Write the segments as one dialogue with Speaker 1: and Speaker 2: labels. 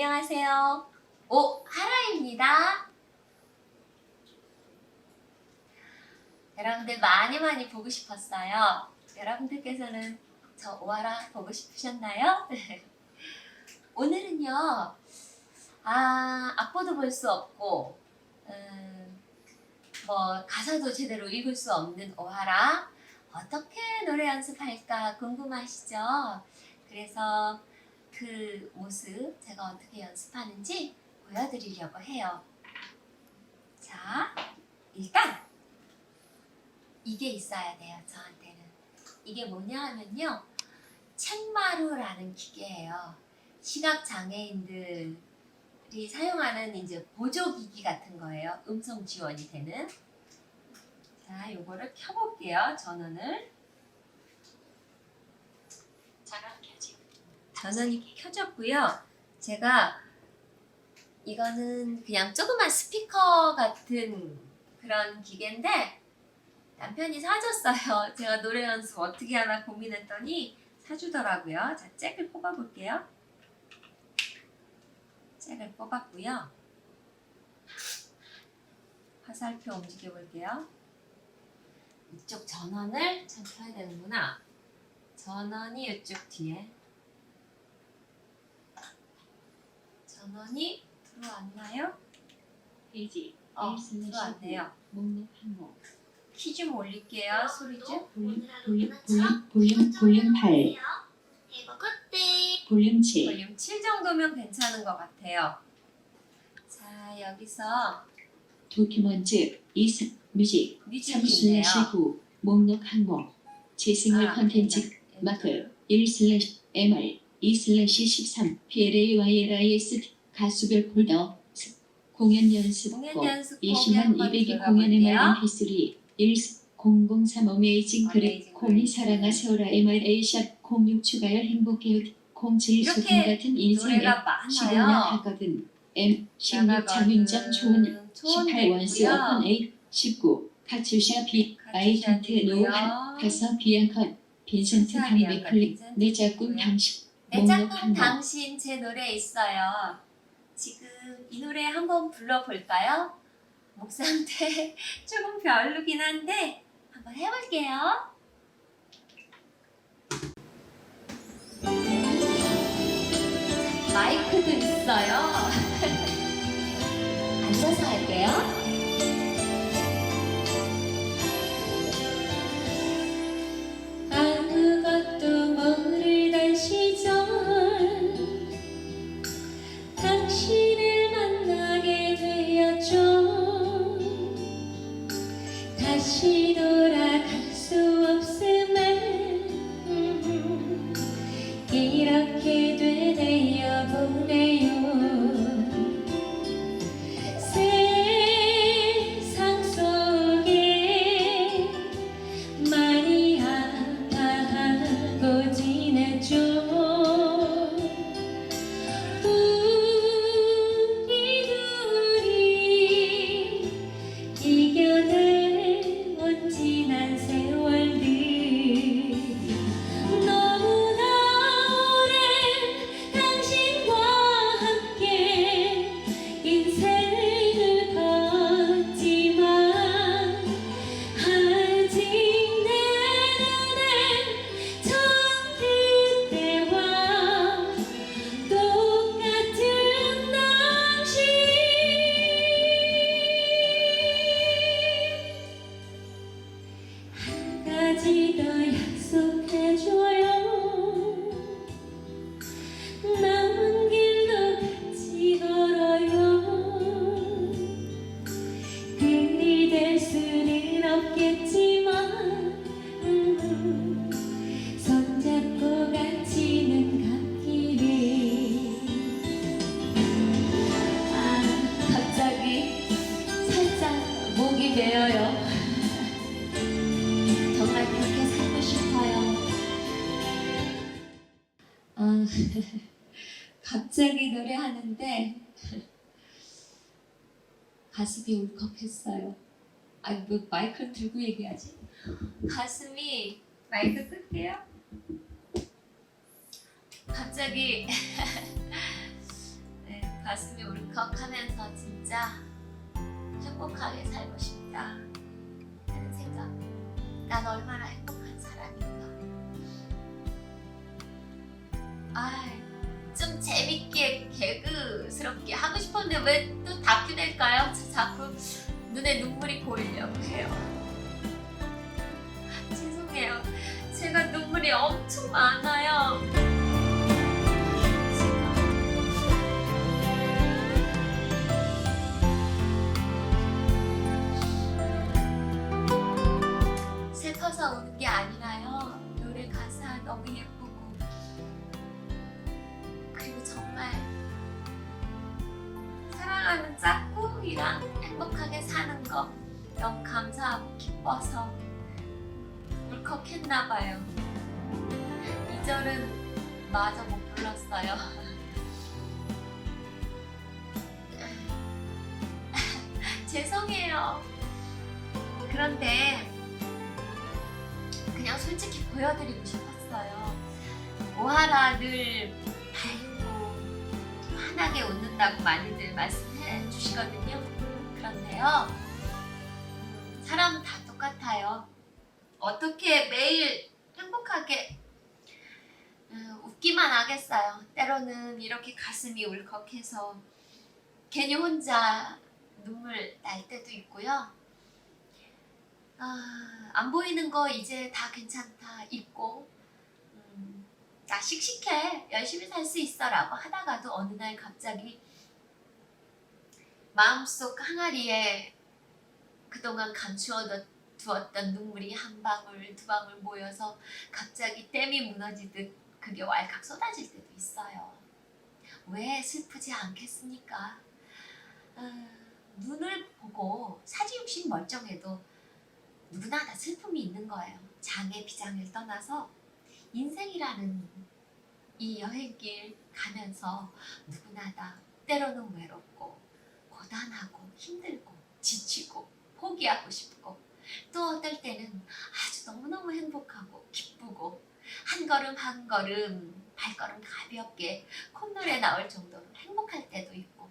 Speaker 1: 안녕하세요. 오 하라입니다. 여러분들 많이 많이 보고 싶었어요. 여러분들께서는 저 오하라 보고 싶으셨나요? 오늘은요. 아 악보도 볼 수 없고 음, 뭐 가사도 제대로 읽을 수 없는 오하라 어떻게 노래 연습할까 궁금하시죠? 그래서 그 모습 제가 어떻게 연습하는지 보여드리려고 해요. 자, 일단 이게 있어야 돼요. 저한테는 이게 뭐냐 하면요, 책마루라는 기계예요. 시각 장애인들이 사용하는 이제 보조기기 같은 거예요. 음성 지원이 되는. 자, 요거를 켜볼게요. 전원을.
Speaker 2: 전원 켜짐.
Speaker 1: 전원이 켜졌고요. 제가 이거는 그냥 조그만 스피커 같은 그런 기계인데 남편이 사줬어요. 제가 노래 연습 어떻게 하나 고민했더니 사주더라고요. 자, 잭을 뽑아볼게요. 잭을 뽑았고요. 화살표 움직여 볼게요. 이쪽 전원을 참 켜야 되는구나. 전원이 이쪽 뒤에 전원이 들어왔나요?
Speaker 2: 페이지
Speaker 1: 어,
Speaker 2: 1 슬래시
Speaker 1: 들어왔네요.
Speaker 2: 목록 항목
Speaker 1: 키좀 올릴게요. 소리 좀.
Speaker 2: 볼륨 볼륨 볼륨 볼륨 볼륨 8
Speaker 1: 해보겠대.
Speaker 2: 볼륨 7
Speaker 1: 볼륨 7 정도면 괜찮은 것 같아요. 자, 여기서
Speaker 2: 도큐먼트 2 뮤직 3
Speaker 1: 뮤직이네요.
Speaker 2: 슬래시 9 목록 항목 재생물
Speaker 1: 아,
Speaker 2: 컨텐츠. 마크 1 슬래시 MR 2 슬래시 13 PLAYLIS 가수별 스- 공연 연습곡
Speaker 1: 공연 연습
Speaker 2: 20만
Speaker 1: 한번
Speaker 2: 200이
Speaker 1: 들어가
Speaker 2: 공연
Speaker 1: 볼게요.
Speaker 2: MR MP3 1 003 어메이징 그래
Speaker 1: 어메이징
Speaker 2: 콩이
Speaker 1: 그레이스.
Speaker 2: 사랑아 세월아 MRA 샵 06 추가열 행복해요 07
Speaker 1: 이렇게
Speaker 2: 소통 같은 인생에
Speaker 1: 노래가
Speaker 2: 15년
Speaker 1: 많아요.
Speaker 2: 하거든 M 16
Speaker 1: 나가거든.
Speaker 2: 장윤정 초은 18 원스. 어펀 8 19 카츄샤 비 아이
Speaker 1: 됐고요.
Speaker 2: 노한 다섯 비앙컨 빈센트
Speaker 1: 카츄샤
Speaker 2: 한백
Speaker 1: 비앙컨,
Speaker 2: 클릭
Speaker 1: 빈센트
Speaker 2: 내 작품
Speaker 1: 됐고요.
Speaker 2: 당신
Speaker 1: 내
Speaker 2: 항목
Speaker 1: 당신 제 노래 있어요. 지금 이 노래 한번 불러볼까요? 목 상태 조금 별로긴 한데 한번 해볼게요. 마이크도 있어요. 갑자기 노래하는데 가슴이 울컥했어요. 아, 뭐 마이크를 들고 얘기하지? 가슴이 마이크 끌게요. 갑자기 가슴이 울컥하면서 진짜 행복하게 살고 싶다 하는 생각. 난 얼마나 행복한 사람인가. 아, 좀 재밌게 개그스럽게 하고 싶었는데 왜 또 다큐 될까요? 저 자꾸 눈에 눈물이 고이려고 해요. 죄송해요. 제가 눈물이 엄청 많아요. 슬퍼서 우는 게 아니라요. 노래 가사 너무 예쁘 사랑하는 짝꿍이랑 행복하게 사는 거 너무 감사하고 기뻐서 울컥했나 봐요. 2절은 마저 못 불렀어요. 죄송해요. 그런데 그냥 솔직히 보여드리고 싶었어요. 오하나 늘 밝고 환하게 웃는다고 많이들 말씀 해 주시거든요. 그런데요, 음, 사람은 다 똑같아요. 어떻게 매일 행복하게 음, 웃기만 하겠어요. 때로는 이렇게 가슴이 울컥해서 괜히 혼자 눈물 날 때도 있고요. 아, 안 보이는 거 이제 다 괜찮다 있고 음, 나 씩씩해 열심히 살 수 있어라고 하다가도 어느 날 갑자기 마음속 항아리에 그동안 감추어 두었던 눈물이 한 방울 두 방울 모여서 갑자기 댐이 무너지듯 그게 왈칵 쏟아질 때도 있어요. 왜 슬프지 않겠습니까? 아, 눈을 보고 사지육신 멀쩡해도 누구나 다 슬픔이 있는 거예요. 장애 비장애를 떠나서 인생이라는 이 여행길 가면서 누구나 다 때로는 외롭고 고단하고 힘들고 지치고 포기하고 싶고 또 어떨 때는 아주 너무너무 행복하고 기쁘고 한 걸음 한 걸음 발걸음 가볍게 콧노래 나올 정도로 행복할 때도 있고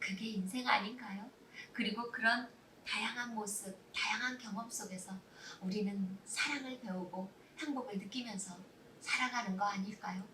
Speaker 1: 그게 인생 아닌가요? 그리고 그런 다양한 모습, 다양한 경험 속에서 우리는 사랑을 배우고 행복을 느끼면서 살아가는 거 아닐까요?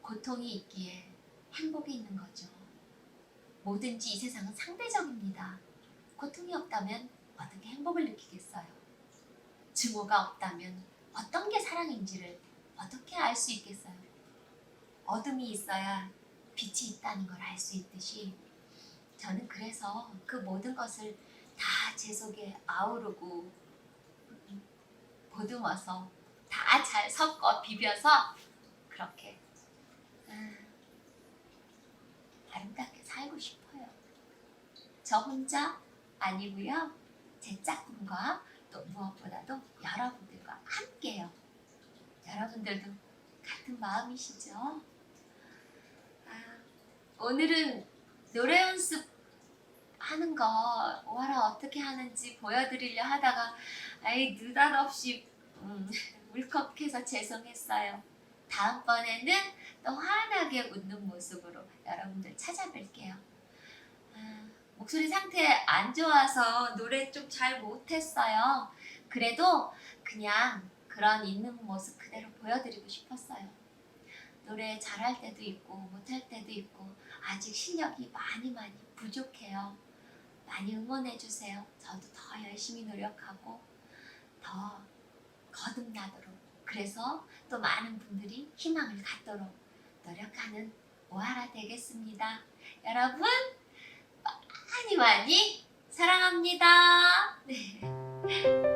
Speaker 1: 고통이 있기에 행복이 있는 거죠. 뭐든지 이 세상은 상대적입니다. 고통이 없다면 어떻게 행복을 느끼겠어요? 증오가 없다면 어떤 게 사랑인지를 어떻게 알 수 있겠어요? 어둠이 있어야 빛이 있다는 걸 알 수 있듯이 저는 그래서 그 모든 것을 다 제 속에 아우르고 보듬어서 다 잘 섞어 비벼서 그렇게 음, 아름답게 살고 싶어요. 저 혼자 아니고요. 제 짝꿍과 또 무엇보다도 여러분들과 함께요. 여러분들도 같은 마음이시죠? 아, 오늘은 노래 연습 하는 거 오하라 어떻게 하는지 보여드리려 하다가 아이 느닷없이 음, 울컥해서 죄송했어요. 다음번에는 또 환하게 웃는 모습으로 여러분들 찾아뵐게요. 아, 목소리 상태 안 좋아서 노래 좀 잘 못했어요. 그래도 그냥 그런 있는 모습 그대로 보여드리고 싶었어요. 노래 잘할 때도 있고 못할 때도 있고 아직 실력이 많이 많이 부족해요. 많이 응원해 주세요. 저도 더 열심히 노력하고 더 거듭나도록 그래서 또 많은 분들이 희망을 갖도록 노력하는 오하라 되겠습니다. 여러분 많이 많이 사랑합니다. 네.